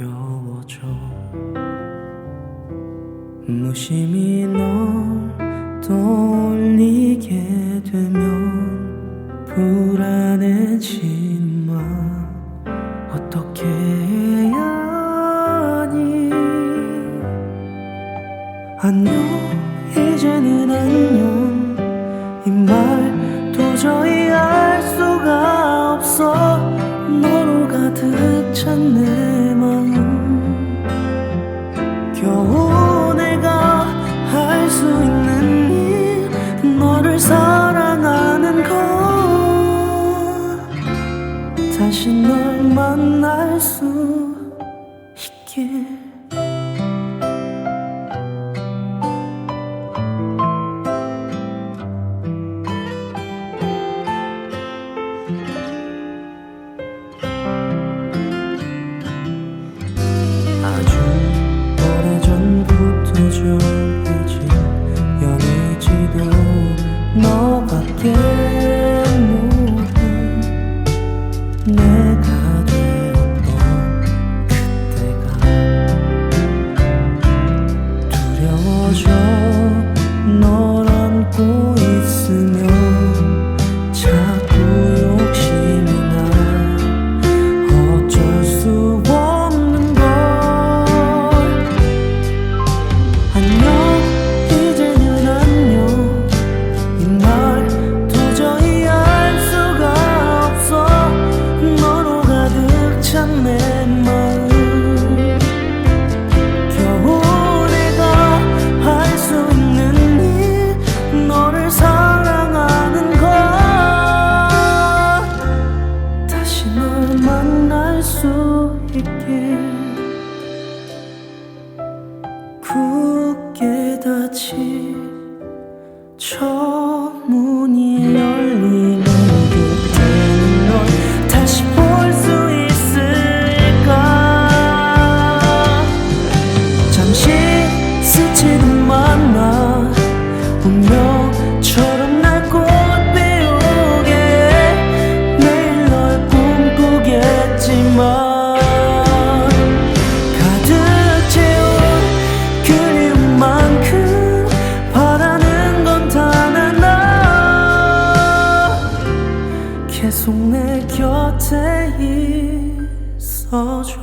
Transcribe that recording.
려워져. 무심히 널 떠올리게 되면 불안해지만 어떻게 해야 하니? 안녕 이제는 안녕. 이 말 도저히 알 수가 다시 널 만날 수 있길 운명처럼 날 꽃 피우게. 매일 널 꿈꾸겠지만 가득 채운 그리움만큼 바라는 건 단 하나. 계속 내 곁에 있어줘